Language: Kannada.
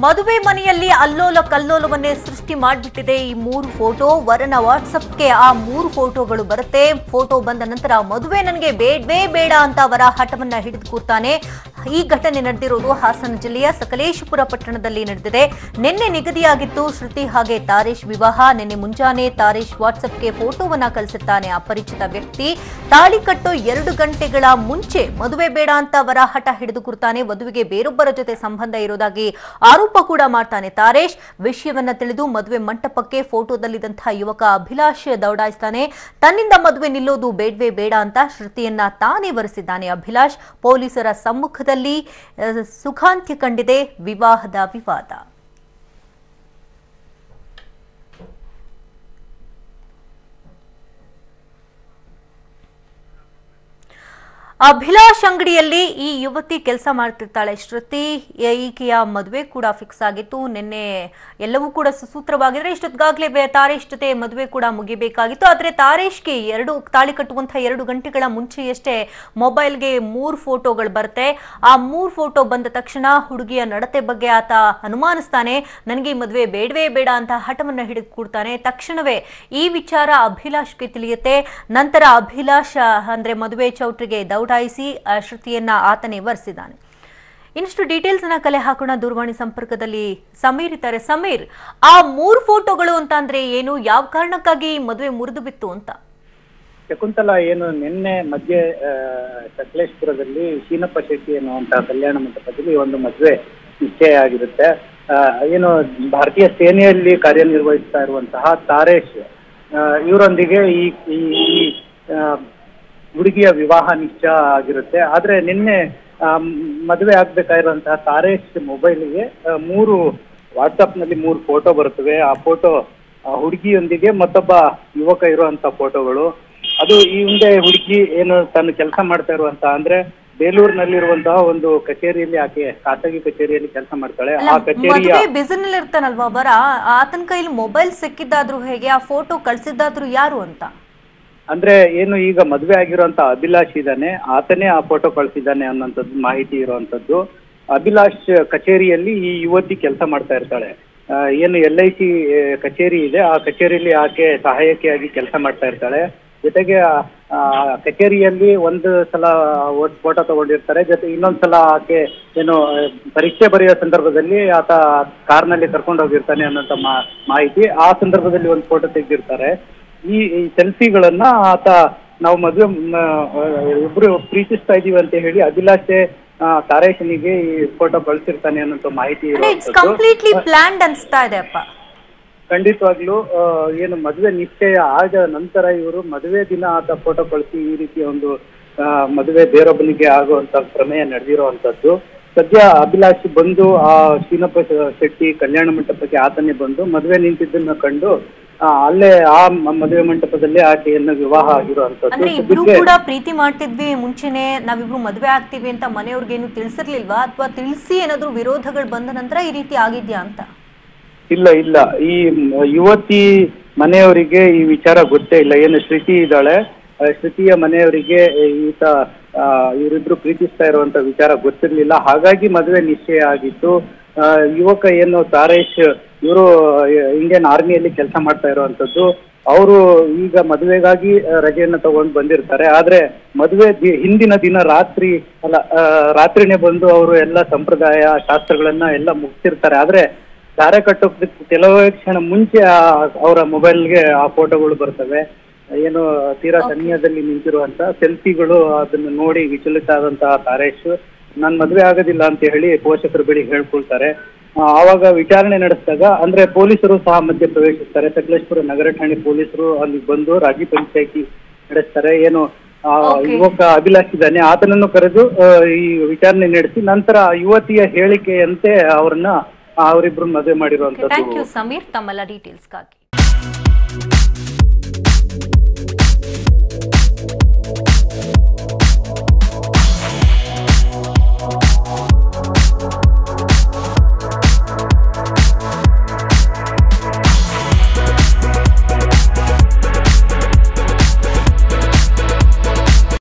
ಮದುವೆ ಮನೆಯಲ್ಲಿ ಅಲ್ಲೋಲ ಕಲ್ಲೋಲವನ್ನೇ ಸೃಷ್ಟಿ ಮಾಡಿಬಿಟ್ಟಿದೆ ಈ ಮೂರು ಫೋಟೋ. ವರನ ವಾಟ್ಸಪ್ಗೆ ಆ ಮೂರು ಫೋಟೋಗಳು ಬರುತ್ತೆ. ಫೋಟೋ ಬಂದ ನಂತರ ಮದುವೆ ನನಗೆ ಬೇಡವೇ ಬೇಡ ಅಂತ ವರ ಹಠವನ್ನ ಹಿಡಿದು ಕೂರ್ತಾನೆ. ಈ ಘಟನೆ ನಡೆದಿರೋದು ಹಾಸನ ಜಿಲ್ಲೆಯ ಸಕಲೇಶಪುರ ಪಟ್ಟಣದಲ್ಲಿ ನಡೆದಿದೆ. ನಿನ್ನೆ ನಿಗದಿಯಾಗಿತ್ತು ಶ್ರುತಿ ಹಾಗೆ ತಾರೇಶ್ ವಿವಾಹ, ನಿನ್ನೆ ಮುಂಜಾನೆ ತಾರೇಶ್ ವಾಟ್ಸಪ್ಗೆ ಫೋಟೋವನ್ನ ಕಳಿಸುತ್ತಾನೆ. ಅಪರಿಚಿತ ವ್ಯಕ್ತಿ ತಾಳಿ ಕಟ್ಟೋ ಎರಡು ಗಂಟೆಗಳ ಮುಂಚೆ ಮದುವೆ ಬೇಡ ಅಂತ ವರ ಹಠ ಹಿಡಿದು ಕುರ್ತಾನೆ. ವಧುವಿಗೆ ಬೇರೊಬ್ಬರ ಜೊತೆ ಸಂಬಂಧ ಇರೋದಾಗಿ ಆರೋಪ ಕೂಡ ಮಾಡ್ತಾನೆ ತಾರೇಶ್. ವಿಷಯವನ್ನ ತಿಳಿದು ಮದುವೆ ಮಂಟಪಕ್ಕೆ ಫೋಟೋದಲ್ಲಿದ್ದಂತಹ ಯುವಕ ಅಭಿಲಾಷ್ ದೌಡಾಯಿಸ್ತಾನೆ. ತನ್ನಿಂದ ಮದುವೆ ನಿಲ್ಲೋದು ಬೇಡ್ವೆ ಬೇಡ ಅಂತ ಶ್ರುತಿಯನ್ನ ತಾನೇ ವರೆಸಿದ್ದಾನೆ ಅಭಿಲಾಷ್. ಪೊಲೀಸರ ಸಮ್ಮುಖದಲ್ಲಿ ಆ, ಸುಖಾಂತ್ಯ ಕಂಡಿದೆ ವಿವಾಹದ ವಿವಾದ. ಅಭಿಲಾಷ್ ಅಂಗಡಿಯಲ್ಲಿ ಈ ಯುವತಿ ಕೆಲಸ ಮಾಡ್ತಿರ್ತಾಳೆ. ಶ್ರುತಿ, ಈಕೆಯ ಮದುವೆ ಕೂಡ ಫಿಕ್ಸ್ ಆಗಿತ್ತು. ನಿನ್ನೆ ಎಲ್ಲವೂ ಕೂಡ ಸುಸೂತ್ರವಾಗಿದ್ರೆ ಇಷ್ಟೊತ್ತಿಗಾಗಲೇ ತಾರೇಶ್ ಜೊತೆ ಮದುವೆ ಕೂಡ ಮುಗಿಬೇಕಾಗಿತ್ತು. ಆದರೆ ತಾರೇಶ್ಗೆ ಎರಡು ತಾಳಿ ಕಟ್ಟುವಂತಹ ಎರಡು ಗಂಟೆಗಳ ಮುಂಚೆಯಷ್ಟೇ ಮೊಬೈಲ್ಗೆ ಮೂರು ಫೋಟೋಗಳು ಬರುತ್ತೆ. ಆ ಮೂರು ಫೋಟೋ ಬಂದ ತಕ್ಷಣ ಹುಡುಗಿಯ ನಡತೆ ಬಗ್ಗೆ ಆತ ಅನುಮಾನಿಸ್ತಾನೆ. ನನಗೆ ಈ ಮದುವೆ ಬೇಡವೇ ಬೇಡ ಅಂತ ಹಠವನ್ನು ಹಿಡಿದು ಕೂಡ್ತಾನೆ. ತಕ್ಷಣವೇ ಈ ವಿಚಾರ ಅಭಿಲಾಷ್ಗೆ ತಿಳಿಯುತ್ತೆ. ನಂತರ ಅಭಿಲಾಷ್ ಅಂದ್ರೆ ಮದುವೆ ಚೌಟ್ರಿಗೆ ದೌಡಾಯಿಸಿ ಆ ಶ್ರುತಿಯನ್ನ ಆತನೇ ವರೆಸಿದ್ದಾನೆ ಇನ್ನಷ್ಟು ಡೀಟೇಲ್ಸ್ ಅನ್ನ ಕಲೆ ಹಾಕೋಣ ದೂರವಾಣಿ ಸಂಪರ್ಕದಲ್ಲಿ ಸಮೀರ್ ಇದ್ದಾರೆ. ಸಮೀರ್, ಆ ಮೂರು ಫೋಟೋಗಳು ಅಂತ ಅಂದ್ರೆ ಏನು? ಯಾವ ಕಾರಣಕ್ಕಾಗಿ ಮದುವೆ ಮುರಿದು ಬಿತ್ತು ಅಂತ? ಶಕುಂತಲಾ, ಏನು, ನಿನ್ನೆ ಮಧ್ಯೆ ಸಕಲೇಶ್ಪುರದಲ್ಲಿ ಶೀನಪ್ಪ ಶೆಟ್ಟಿ ಅನ್ನುವಂತಹ ಕಲ್ಯಾಣ ಮಂಟಪದಲ್ಲಿ ಒಂದು ಮದುವೆ ನಿಶ್ಚಯ ಆಗಿರುತ್ತೆ. ಏನು, ಭಾರತೀಯ ಸೇನೆಯಲ್ಲಿ ಕಾರ್ಯನಿರ್ವಹಿಸ್ತಾ ಇರುವಂತಹ ತಾರೇಶ್ ಇವರೊಂದಿಗೆ ಈ ಈ ಹುಡುಗಿಯ ವಿವಾಹ ನಿಶ್ಚಯ ಆಗಿರುತ್ತೆ. ಆದ್ರೆ ನಿನ್ನೆ ಮದುವೆ ಆಗ್ಬೇಕಾಗಿರುವಂತಹ ತಾರೇಶ್ ಮೊಬೈಲ್ಗೆ ಮೂರು ವಾಟ್ಸಪ್ನಲ್ಲಿ ಮೂರು ಫೋಟೋ ಬರುತ್ತವೆ. ಆ ಫೋಟೋ ಹುಡುಗಿಯೊಂದಿಗೆ ಮತ್ತೊಬ್ಬ ಯುವಕ ಇರುವಂತ ಫೋಟೋಗಳು. ಅದು ಈ ಹಿಂದೆ ಹುಡುಗಿ ಏನು ತಾನು ಕೆಲಸ ಮಾಡ್ತಾ ಇರುವಂತ ಅಂದ್ರೆ ಬೇಲೂರಿನಲ್ಲಿರುವಂತಹ ಒಂದು ಕಚೇರಿಯಲ್ಲಿ ಆಕೆ ಖಾಸಗಿ ಕಚೇರಿಯಲ್ಲಿ ಕೆಲಸ ಮಾಡ್ತಾಳೆ. ಆ ಕಚೇರಿಯ ಬಿಸಿನಲ್ಲಿ ಇರ್ತಾನಲ್ವಾ ಬರ? ಆತನ ಕೈಲಿ ಮೊಬೈಲ್ ಸಿಕ್ಕಿದ್ದಾದ್ರೂ ಹೇಗೆ? ಆ ಫೋಟೋ ಕಳ್ಸಿದ್ದಾದ್ರೂ ಯಾರು ಅಂತ? ಅಂದ್ರೆ ಏನು ಈಗ ಮದುವೆ ಆಗಿರುವಂತ ಅಭಿಲಾಷ್ ಇದ್ದಾನೆ, ಆತನೇ ಆ ಫೋಟೋ ಕಳ್ಸಿದ್ದಾನೆ ಅನ್ನೋಂಥದ್ದು ಮಾಹಿತಿ ಇರುವಂತದ್ದು ಅಭಿಲಾಷ್ ಕಚೇರಿಯಲ್ಲಿ ಈ ಯುವತಿ ಕೆಲಸ ಮಾಡ್ತಾ ಇರ್ತಾಳೆ. ಏನು ಎಲ್ ಐ ಸಿ ಕಚೇರಿ ಇದೆ, ಆ ಕಚೇರಿಯಲ್ಲಿ ಆಕೆ ಸಹಾಯಕಿಯಾಗಿ ಕೆಲಸ ಮಾಡ್ತಾ ಇರ್ತಾಳೆ. ಜೊತೆಗೆ ಕಚೇರಿಯಲ್ಲಿ ಒಂದು ಸಲ ಫೋಟೋ ತಗೊಂಡಿರ್ತಾರೆ. ಜೊತೆ ಇನ್ನೊಂದ್ ಸಲ ಆಕೆ ಏನು, ಪರೀಕ್ಷೆ ಬರೆಯೋ ಸಂದರ್ಭದಲ್ಲಿ ಆತ ಕಾರ್ನಲ್ಲಿ ಕರ್ಕೊಂಡು ಹೋಗಿರ್ತಾನೆ ಅನ್ನೋಂತ ಮಾಹಿತಿ. ಆ ಸಂದರ್ಭದಲ್ಲಿ ಒಂದು ಫೋಟೋ ತೆಗೆದಿರ್ತಾರೆ. ಈ ಸೆಲ್ಫಿಗಳನ್ನ ಆತ ನಾವು ಮದುವೆ ಇಬ್ರು ಪ್ರೀತಿಸ್ತಾ ಇದೀವಿ ಅಂತ ಹೇಳಿ ಅಭಿಲಾಷೆ ತಾರೇಶನಿಗೆ ಈ ಫೋಟೋ ಕಳ್ಸಿರ್ತಾನೆ ಅನ್ನೋ ಮಾಹಿತಿ ಕಂಪ್ಲೀಟ್ಲಿ ಪ್ಲಾನ್ಡ್ ಅನ್ಸ್ತಾ ಇದೆ ಅಪ್ಪ. ಖಂಡಿತವಾಗ್ಲೂ ಏನು ಮದುವೆ ನಿಶ್ಚಯ ಆದ ನಂತರ ಇವರು ಮದುವೆ ದಿನ ಆತ ಫೋಟೋ ಕಳಿಸಿ ಈ ರೀತಿಯ ಒಂದು ಆ, ಮದುವೆ ಬೇರೊಬ್ಬನಿಗೆ ಆಗುವಂತ ಪ್ರಮೇಯ ನಡೆದಿರುವಂತದ್ದು ಸದ್ಯ ಅಭಿಲಾಷಿ ಬಂದು ಆ ಶೀನಪ್ಪ ಶೆಟ್ಟಿ ಕಲ್ಯಾಣ ಮಂಟಪಕ್ಕೆ ಆತನೇ ಬಂದು ಮದುವೆ ನಿಂತಿದ್ದನ್ನ ಕಂಡು ಅಲ್ಲೇ ಆ ಮದುವೆ ಮಂಟಪದಲ್ಲಿ ಆಕೆಯನ್ನ ವಿವಾಹ ಆಗಿರುವಂತದ್ದು ಅಂದ್ರೆ ಇಬ್ರು ಕೂಡ ಪ್ರೀತಿ ಮಾಡ್ತಿದ್ವಿ ಮುಂಚೆನೆ ನಾವಿಬ್ರು ಮದುವೆ ಆಗ್ತೀವಿ ಅಂತ ಮನೆಯವ್ರಿಗೇನು ತಿಳಿಸಿರ್ಲಿಲ್ವಾ? ಅಥವಾ ತಿಳಿಸಿ ಏನಾದ್ರು ವಿರೋಧಗಳು ಬಂದ ನಂತರ ಈ ರೀತಿ ಆಗಿದ್ಯಾ ಅಂತ? ಇಲ್ಲ ಇಲ್ಲ. ಈ ಯುವತಿ ಮನೆಯವರಿಗೆ ಈ ವಿಚಾರ ಗೊತ್ತೇ ಇಲ್ಲ. ಏನು ಶ್ರುತಿ ಇದ್ದಾಳೆ ಶ್ರುತಿಯ ಮನೆಯವರಿಗೆ ಈತ ಇವರಿಬ್ರು ಪ್ರೀತಿಸ್ತಾ ಇರುವಂತ ವಿಚಾರ ಗೊತ್ತಿರ್ಲಿಲ್ಲ. ಹಾಗಾಗಿ ಮದುವೆ ನಿಶ್ಚಯ ಆಗಿತ್ತು. ಆ, ಯುವಕ ಏನು ತಾರೇಶ್ ಇವರು ಇಂಡಿಯನ್ ಆರ್ಮಿಯಲ್ಲಿ ಕೆಲಸ ಮಾಡ್ತಾ ಇರುವಂತದ್ದು ಅವರು ಈಗ ಮದುವೆಗಾಗಿ ರಜೆಯನ್ನು ತಗೊಂಡು ಬಂದಿರ್ತಾರೆ. ಆದ್ರೆ ಮದುವೆ ಹಿಂದಿನ ದಿನ ರಾತ್ರಿ ಅಲ್ಲ ರಾತ್ರಿನೇ ಬಂದು ಅವರು ಎಲ್ಲ ಸಂಪ್ರದಾಯ ಶಾಸ್ತ್ರಗಳನ್ನ ಎಲ್ಲ ಮುಗಿಸಿರ್ತಾರೆ. ಆದ್ರೆ ಧಾರೆ ಕಟ್ಟೋಕ್ ಕೆಲವೇ ಕ್ಷಣ ಮುಂಚೆ ಆ- ಅವರ ಮೊಬೈಲ್ಗೆ ಆ ಫೋಟೋಗಳು ಬರ್ತವೆ. ಏನು ತೀರಾ ಸನಿಹದಲ್ಲಿ ನಿಂತಿರುವಂತ ಸೆಲ್ಫಿಗಳು ಅದನ್ನ ನೋಡಿ ವಿಚಲಿತ ಆದಂತಹ ತಾರೇಶ್. ನಾನ್ ಮದ್ವೆ ಆಗೋದಿಲ್ಲ ಅಂತ ಹೇಳಿ ಪೋಷಕರ ಬಳಿ ಹೇಳ್ಕೊಳ್ತಾರೆ. ಆವಾಗ ವಿಚಾರಣೆ ನಡೆಸಿದಾಗ ಅಂದ್ರೆ ಪೊಲೀಸರು ಸಹ ಮಧ್ಯ ಪ್ರವೇಶಿಸ್ತಾರೆ. ಸಕಲೇಶ್ಪುರ ನಗರ ಠಾಣೆ ಪೊಲೀಸರು ಅಲ್ಲಿ ಬಂದು ರಾಜಿ ಪಂಚಾಯಿತಿ ನಡೆಸ್ತಾರೆ. ಏನು ಆ, ಯುವಕ ಅಭಿಲಾಷ್ ಇದ್ದಾನೆ. ಆತನನ್ನು ಕರೆದು ಈ ವಿಚಾರಣೆ ನಡೆಸಿ ನಂತರ ಯುವತಿಯ ಹೇಳಿಕೆಯಂತೆ ಅವ್ರನ್ನ ಅವರಿಬ್ರು ಮದುವೆ ಮಾಡಿರುವಂತದ್ದು. ಸಮೀರ್ ತಮ್ಮೆಲ್ಲ ಡೀಟೇಲ್ಸ್ಗಾಗಿ